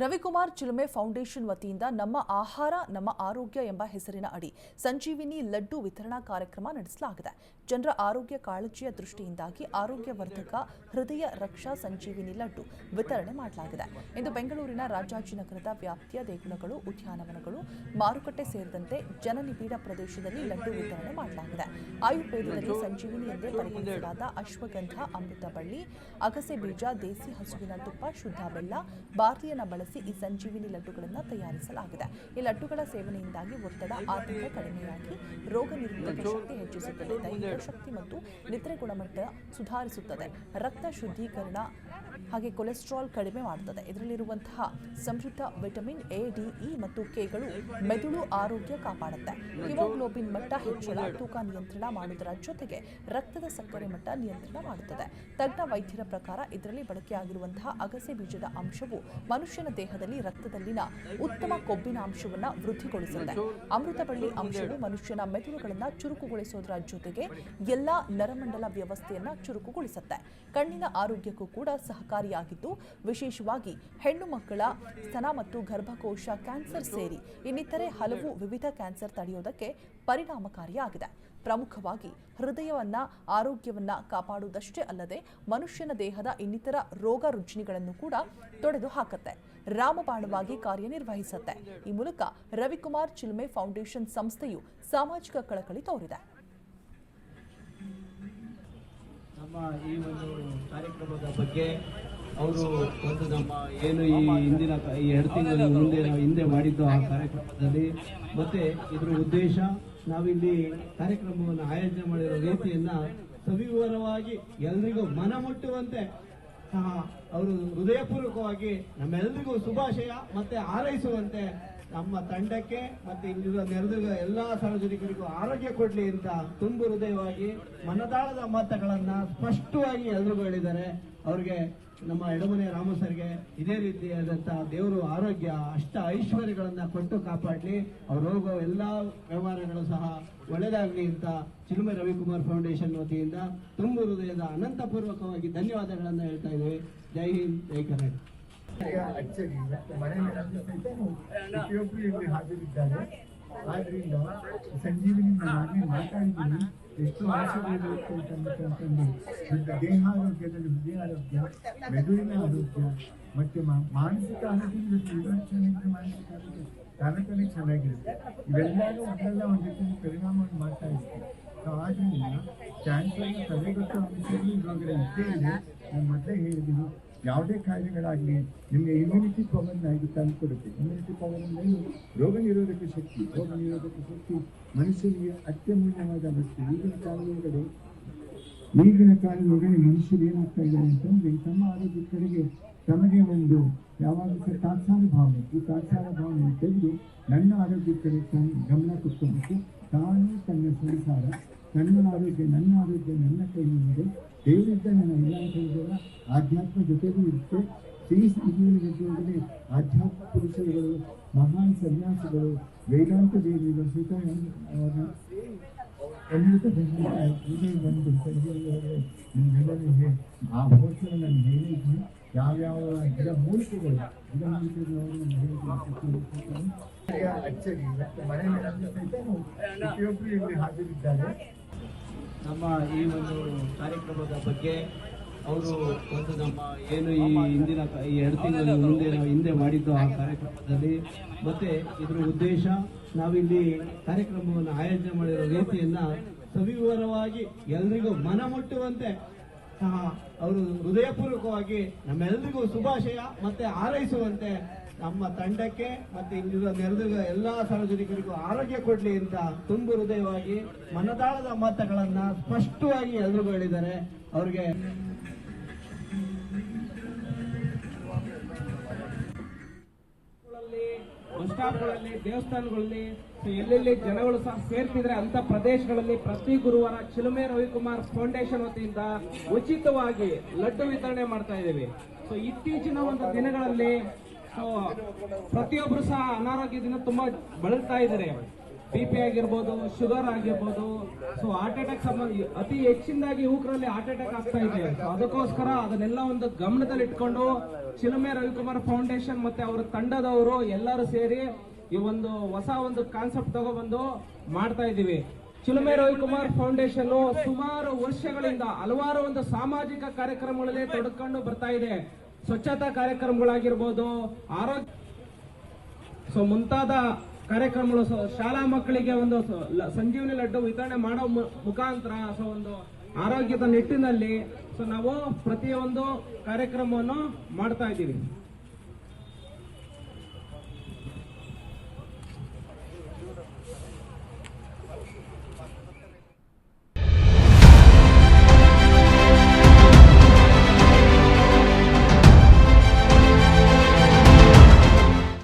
ರವಿಕುಮಾರ್ ಚಿಲುಮೆ foundation ವತಿಯಿಂದ ನಮ್ಮ ಆಹಾರ, ನಮ್ಮ ಆರೋಗ್ಯ ಎಂಬ ಹೆಸರಿನ ಅಡಿ ಸಂಜೀವಿನಿ ಲಡ್ಡು ವಿತರಣಾ ಕಾರ್ಯಕ್ರಮ ನಡೆಸಲಾಗಿದೆ. ಜನರ ಆರೋಗ್ಯ ಕಾಳಜಿಯ ದೃಷ್ಟಿಯಿಂದಾಗಿ ಆರೋಗ್ಯವರ್ಧಕ ಹೃದಯ ರಕ್ಷಾ ಸಂಜೀವಿನಿ ಲಡ್ಡು ವಿತರಣೆ ಮಾಡಲಾಗಿದೆ. ಇಂದು ಬೆಂಗಳೂರಿನ ರಾಜಾಜಿನಗರದ ವ್ಯಾಪ್ತಿಯ ದೇಗುಲಗಳು, ಉದ್ಯಾನವನಗಳು, ಮಾರುಕಟ್ಟೆ ಸೇರಿದಂತೆ ಜನನಿಬಿಡ ಪ್ರದೇಶದಲ್ಲಿ ಲಡ್ಡು ವಿತರಣೆ ಮಾಡಲಾಗಿದೆ. ಆಯುರ್ವೇದದಲ್ಲಿ ಸಂಜೀವಿನಿ ಎಂದೇ ಪರಿಗಣಿಸಲಾದ ಅಶ್ವಗಂಧ, ಅಮೃತ ಬಳ್ಳಿ, ಅಗಸೆ ಬೀಜ, ದೇಸಿ ಹಸುವಿನ ತುಪ್ಪ, ಶುದ್ಧ ಬೆಲ್ಲ ಬಾರ್ಲಿಯನ್ನು ಬಳಸಿ ಈ ಸಂಜೀವಿನಿ ಲಡ್ಡುಗಳನ್ನು ತಯಾರಿಸಲಾಗಿದೆ. ಈ ಲಡ್ಡುಗಳ ಸೇವನೆಯಿಂದಾಗಿ ಒತ್ತಡ ಆತಂಕ ಕಡಿಮೆಯಾಗಿ ರೋಗ ನಿರೋಧಕ ಶಕ್ತಿ ಹೆಚ್ಚಿಸುತ್ತದೆ. ದೈಹಿಕ ಶಕ್ತಿ ಮತ್ತು ನಿದ್ರೆ ಗುಣಮಟ್ಟ ಸುಧಾರಿಸುತ್ತದೆ. ರಕ್ತ ಶುದ್ಧೀಕರಣ ಹಾಗೆ ಕೊಲೆಸ್ಟ್ರಾಲ್ ಕಡಿಮೆ ಮಾಡುತ್ತದೆ. ಇದರಲ್ಲಿರುವಂತಹ ಸಮೃದ್ಧ ವಿಟಮಿನ್ ಎ, ಡಿ, ಇ ಮತ್ತು ಕೆಗಳು ಮೆದುಳು ಆರೋಗ್ಯ ಕಾಪಾಡುತ್ತೆ. ಹಿಮೋಗ್ಲೋಬಿನ್ ಮಟ್ಟ ಹೆಚ್ಚಳ, ತೂಕ ನಿಯಂತ್ರಣ ಮಾಡುವುದರ ಜೊತೆಗೆ ರಕ್ತದ ಸಕ್ಕರೆ ಮಟ್ಟ ನಿಯಂತ್ರಣ ಮಾಡುತ್ತದೆ. ತಜ್ಞ ವೈದ್ಯರ ಪ್ರಕಾರ ಇದರಲ್ಲಿ ಬಳಕೆಯಾಗಿರುವಂತಹ ಅಗಸೆ ಬೀಜದ ಅಂಶವು ಮನುಷ್ಯನ ದೇಹದಲ್ಲಿ ರಕ್ತದಲ್ಲಿನ ಉತ್ತಮ ಕೊಬ್ಬಿನ ಅಂಶವನ್ನು ವೃದ್ಧಿಗೊಳಿಸುತ್ತೆ. ಅಮೃತ ಬಳ್ಳಿ ಅಂಶವು ಮನುಷ್ಯನ ಮೆದುಳುಗಳನ್ನು ಚುರುಕುಗೊಳಿಸೋದರ ಜೊತೆಗೆ ಎಲ್ಲಾ ನರಮಂಡಲ ವ್ಯವಸ್ಥೆಯನ್ನ ಚುರುಕುಗೊಳಿಸುತ್ತೆ. ಕಣ್ಣಿನ ಆರೋಗ್ಯಕ್ಕೂ ಕೂಡ ಸಹಕಾರಿಯಾಗಿದ್ದು, ವಿಶೇಷವಾಗಿ ಹೆಣ್ಣು ಮಕ್ಕಳ ಸ್ತನ ಮತ್ತು ಗರ್ಭಕೋಶ ಕ್ಯಾನ್ಸರ್ ಸೇರಿ ಇನ್ನಿತರೆ ಹಲವು ವಿವಿಧ ಕ್ಯಾನ್ಸರ್ ತಡೆಯೋದಕ್ಕೆ ಪರಿಣಾಮಕಾರಿಯಾಗಿದೆ. ಪ್ರಮುಖವಾಗಿ ಹೃದಯವನ್ನ, ಆರೋಗ್ಯವನ್ನ ಕಾಪಾಡುವುದಷ್ಟೇ ಅಲ್ಲದೆ ಮನುಷ್ಯನ ದೇಹದ ಇನ್ನಿತರ ರೋಗ ರುಜಿನಿಗಳನ್ನು ಕೂಡ ತೊಡೆದು ಹಾಕುತ್ತೆ. ರಾಮಬಾಣವಾಗಿ ಕಾರ್ಯನಿರ್ವಹಿಸುತ್ತೆ. ಈ ಮೂಲಕ ರವಿಕುಮಾರ್ ಚಿಲ್ಮೆ ಫೌಂಡೇಶನ್ ಸಂಸ್ಥೆಯು ಸಾಮಾಜಿಕ ಕಳಕಳಿ ತೋರಿದೆ. ನಮ್ಮ ಈ ಒಂದು ಕಾರ್ಯಕ್ರಮದ ಬಗ್ಗೆ ಅವರು ಒಂದು ನಮ್ಮ ಏನು ಈ ಹಿಂದಿನ ಎರಡು ತಿಂಗಳ ಮುಂದೆ ನಾವು ಹಿಂದೆ ಮಾಡಿದ್ದು ಆ ಕಾರ್ಯಕ್ರಮದಲ್ಲಿ. ಮತ್ತೆ ಇದ್ರ ಉದ್ದೇಶ ನಾವಿಲ್ಲಿ ಕಾರ್ಯಕ್ರಮವನ್ನು ಆಯೋಜನೆ ಮಾಡಿರೋ ರೀತಿಯನ್ನ ಸವಿವರವಾಗಿ ಎಲ್ರಿಗೂ ಮನ ಮುಟ್ಟುವಂತೆ ಸಹ ಅವರು ಹೃದಯಪೂರ್ವಕವಾಗಿ ನಮ್ಮೆಲ್ರಿಗೂ ಶುಭಾಶಯ ಮತ್ತೆ ಹಾರೈಸುವಂತೆ ನಮ್ಮ ತಂಡಕ್ಕೆ ಮತ್ತೆ ಇಲ್ಲಿರುವ ನೆರೆದಿರುವ ಎಲ್ಲಾ ಸಾರ್ವಜನಿಕರಿಗೂ ಆರೋಗ್ಯ ಕೊಡ್ಲಿ ಅಂತ ತುಂಬು ಹೃದಯವಾಗಿ ಮನದಾಳದ ಮಾತುಗಳನ್ನ ಸ್ಪಷ್ಟವಾಗಿ ಎಲ್ರಿಗೂ ಹೇಳಿದ್ದಾರೆ ಅವ್ರಿಗೆ ನಮ್ಮ ಎಡಮನೆ ರಾಮ ಸರ್ಗೆ ಇದೇ ರೀತಿಯಾದಂತಹ ದೇವರು ಆರೋಗ್ಯ, ಅಷ್ಟ ಐಶ್ವರ್ಯಗಳನ್ನ ಕೊಟ್ಟು ಕಾಪಾಡ್ಲಿ. ಅವ್ರು ಹೋಗೋ ಎಲ್ಲಾ ವ್ಯವಹಾರಗಳು ಸಹ ಒಳ್ಳೆದಾಗ್ಲಿ ಅಂತ ಚಿಲುಮೆ ರವಿಕುಮಾರ್ ಫೌಂಡೇಶನ್ ವತಿಯಿಂದ ತುಂಬು ಹೃದಯದ ಅನಂತಪೂರ್ವಕವಾಗಿ ಧನ್ಯವಾದಗಳನ್ನ ಹೇಳ್ತಾ ಇದ್ದೀವಿ ಜೈ ಹಿಂದ್, ಜೈ ಕರ್ನಾಟಕ. ಅಚ್ಚರಿ ಮತ್ತು ಮನೆ ಪ್ರತಿಯೊಬ್ಬರು ಇಲ್ಲಿ ಹಾಜರಿದ್ದಾರೆ ಆದ್ರಿಂದ ಸಂಜೀವಿನಿ ನಾನೇ ಮಾತಾಡಿದ್ದೀನಿ ಎಷ್ಟು ಆಶೀರ್ವಾದ ಇತ್ತು ದೇಹ ಹೃದಯ ಆರೋಗ್ಯ ಮೆದುಳಿನ ಆರೋಗ್ಯ ಮತ್ತೆ ಮಾನಸಿಕ ಆರೋಗ್ಯದ ಜೊತೆ ಚೆನ್ನಾಗಿದೆ ಮಾನಸಿಕ ಆರೋಗ್ಯ ತನಕನೇ ಚೆನ್ನಾಗಿರುತ್ತೆ ಇವೆಲ್ಲರೂ ಒಂದಲ್ಲ ಒಂದು ರೀತಿಯಲ್ಲಿ ಪರಿಣಾಮವನ್ನು ಮಾಡ್ತಾ ಇರ್ತೀವಿ ಸೊ ಆದ್ರಿಂದ ಕ್ಯಾನ್ಸರ್ನ ತಡೆಗಟ್ಟುವ ವಿಷಯಗಳು ಇವಾಗ ಇದ್ದೇ ಇದೆ ನಾನು ಮೊದಲೇ ಹೇಳಿದ್ದೀನಿ ಯಾವುದೇ ಕಾಯಿಲೆಗಳಾಗಲಿ ನಿಮಗೆ ಇಮ್ಯುನಿಟಿ ಪವರ್ನಾಗಿ ತಂದುಕೊಡುತ್ತೆ ಇಮ್ಯುನಿಟಿ ಪವರ್ ಅಂದರೆ ರೋಗ ನಿರೋಧಕ ಶಕ್ತಿ. ರೋಗ ನಿರೋಧಕ ಶಕ್ತಿ ಮನುಷ್ಯನಿಗೆ ಅತ್ಯಮೂಲ್ಯವಾದ ವಸ್ತು ಈಗಿನ ಕಾಲದೊಳಗಡೆ ಈಗಿನ ಕಾಲದೊಳಗಡೆ ಮನುಷ್ಯರು ಏನಾಗ್ತಾ ಇದ್ದಾರೆ ಅಂತಂದ್ರೆ ತಮ್ಮ ಆರೋಗ್ಯ ಕಡೆಗೆ ತಮಗೆ ಒಂದು ಯಾವಾಗಲೂ ಸಹ ತಾತ್ಸಾರ ಭಾವನೆ, ಈ ತಾತ್ಸಾರ ಭಾವನೆ ತೆಗೆದು ನನ್ನ ಆರೋಗ್ಯ ಕಡೆ ತನ್ನ ಗಮನ ಕೊಟ್ಟು ತಾನೇ ತನ್ನ ಸಂಸಾರ ತನ್ನ ಆರೋಗ್ಯ, ನನ್ನ ಆರೋಗ್ಯ, ನನ್ನ ಕೈಯಲ್ಲಿದೆ ದೇವರಿದ್ದ ನನ್ನ ಇಲ್ಲ ಅಂತ ಹೇಳಿದಾಗ ಆಧ್ಯಾತ್ಮ ಜೊತೆಗೂ ಇರುತ್ತೆ. ಶ್ರೀ ಗದ್ಯದಲ್ಲಿ ಆಧ್ಯಾತ್ಮ ಪುರುಷರುಗಳು, ಮಹಾನ್ ಸನ್ಯಾಸಿಗಳು, ವೇದಾಂತ ದೇವಿಗಳು ಬಂದು ಆ ಹೋಟೆಲ್ ನಾನು ಹೇಳಿದ್ದೀನಿ. ಯಾವ್ಯಾವ ಗಿಡ ಮೂಲಿಕೆಗಳು ಅಚ್ಚರಿ, ಮತ್ತು ಮನೆಯಲ್ಲಿ ಹಾಜರಿದ್ದಾರೆ. ನಮ್ಮ ಈ ಒಂದು ಕಾರ್ಯಕ್ರಮದ ಬಗ್ಗೆ ಅವರು ಒಂದು ನಮ್ಮ ಏನು ಈ ಹಿಂದಿನ ಈ ಎರಡು ತಿಂಗಳ ಮುಂದೆ ನಾವು ಹಿಂದೆ ಮಾಡಿದ್ದು ಆ ಕಾರ್ಯಕ್ರಮದಲ್ಲಿ. ಮತ್ತೆ ಇದರ ಉದ್ದೇಶ ನಾವಿಲ್ಲಿ ಕಾರ್ಯಕ್ರಮವನ್ನು ಆಯೋಜನೆ ಮಾಡಿರೋ ರೀತಿಯನ್ನ ಸವಿವರವಾಗಿ ಎಲ್ರಿಗೂ ಮನ ಮುಟ್ಟುವಂತೆ ಸಹ ಅವರು ಹೃದಯಪೂರ್ವಕವಾಗಿ ನಮ್ಮೆಲ್ರಿಗೂ ಶುಭಾಶಯ ಮತ್ತೆ ಹಾರೈಸುವಂತೆ ನಮ್ಮ ತಂಡಕ್ಕೆ ಮತ್ತೆ ಇಲ್ಲಿರುವ ನೆರೆದಿರುವ ಎಲ್ಲಾ ಸಾರ್ವಜನಿಕರಿಗೂ ಆರೋಗ್ಯ ಕೊಡ್ಲಿ ಅಂತ ತುಂಬು ಹೃದಯವಾಗಿ ಮನದಾಳದ ಮಾತುಗಳನ್ನ ಸ್ಪಷ್ಟವಾಗಿ ಎಲ್ಲರೂ ಹೇಳಿದ್ದಾರೆ ಅವ್ರಿಗೆ ಬಸ್ ಸ್ಟಾಪ್ಗಳಲ್ಲಿ, ದೇವಸ್ಥಾನಗಳಲ್ಲಿ ಎಲ್ಲೆಲ್ಲಿ ಜನಗಳು ಸಹ ಸೇರ್ತಿದ್ರೆ ಅಂತ ಪ್ರದೇಶಗಳಲ್ಲಿ ಪ್ರತಿ ಗುರುವಾರ ಚಿಲುಮೆ ರವಿಕುಮಾರ್ ಫೌಂಡೇಶನ್ ವತಿಯಿಂದ ಉಚಿತವಾಗಿ ಲಡ್ಡು ವಿತರಣೆ ಮಾಡ್ತಾ ಇದ್ದೀವಿ. ಸೊ ಇತ್ತೀಚಿನ ಒಂದು ದಿನಗಳಲ್ಲಿ ಸೊ ಪ್ರತಿಯೊಬ್ಬರು ಸಹ ಅನಾರೋಗ್ಯದಿಂದ ತುಂಬಾ ಬಳಲ್ತಾ ಇದ್ದಾರೆ. ಬಿ ಪಿ ಆಗಿರ್ಬೋದು ಶುಗರ್ ಆಗಿರ್ಬೋದು. ಸೊ ಹಾರ್ಟ್ ಅಟ್ಯಾಕ್ ಸಂಬಂಧ ಅತಿ ಹೆಚ್ಚಿನದಾಗಿ ಯುವಕರಲ್ಲಿ ಹಾರ್ಟ್ ಅಟ್ಯಾಕ್ ಆಗ್ತಾ ಇದೆ. ಅದಕ್ಕೋಸ್ಕರ ಅದನ್ನೆಲ್ಲ ಒಂದು ಗಮನದಲ್ಲಿ ಇಟ್ಕೊಂಡು ಚಿಲುಮೆ ರವಿಕುಮಾರ್ ಫೌಂಡೇಶನ್ ಮತ್ತೆ ಅವರ ತಂಡದವರು ಎಲ್ಲರೂ ಸೇರಿ ಈ ಒಂದು ಹೊಸ ಒಂದು ಕಾನ್ಸೆಪ್ಟ್ ತಗೊಬಂದು ಮಾಡ್ತಾ ಇದ್ದೀವಿ. ಚಿಲುಮೆ ರವಿಕುಮಾರ್ ಫೌಂಡೇಶನ್ ಸುಮಾರು ವರ್ಷಗಳಿಂದ ಹಲವಾರು ಒಂದು ಸಾಮಾಜಿಕ ಕಾರ್ಯಕ್ರಮಗಳಲ್ಲಿ ತೊಡಕೊಂಡು ಬರ್ತಾ ಇದೆ. ಸ್ವಚ್ಛತಾ ಕಾರ್ಯಕ್ರಮಗಳಾಗಿರ್ಬೋದು, ಆರೋಗ್ಯ ಸೊ ಮುಂತಾದ ಕಾರ್ಯಕ್ರಮಗಳು ಶಾಲಾ ಮಕ್ಕಳಿಗೆ ಒಂದು ಸಂಜೀವನಿ ಲಡ್ಡು ವಿತರಣೆ ಮಾಡೋ ಮುಖಾಂತರ, ಸೊ ಒಂದು ಆರೋಗ್ಯದ ನಿಟ್ಟಿನಲ್ಲಿ, ಸೊ ನಾವು ಪ್ರತಿಯೊಂದು ಕಾರ್ಯಕ್ರಮವನ್ನು ಮಾಡ್ತಾ ಇದ್ದೀವಿ.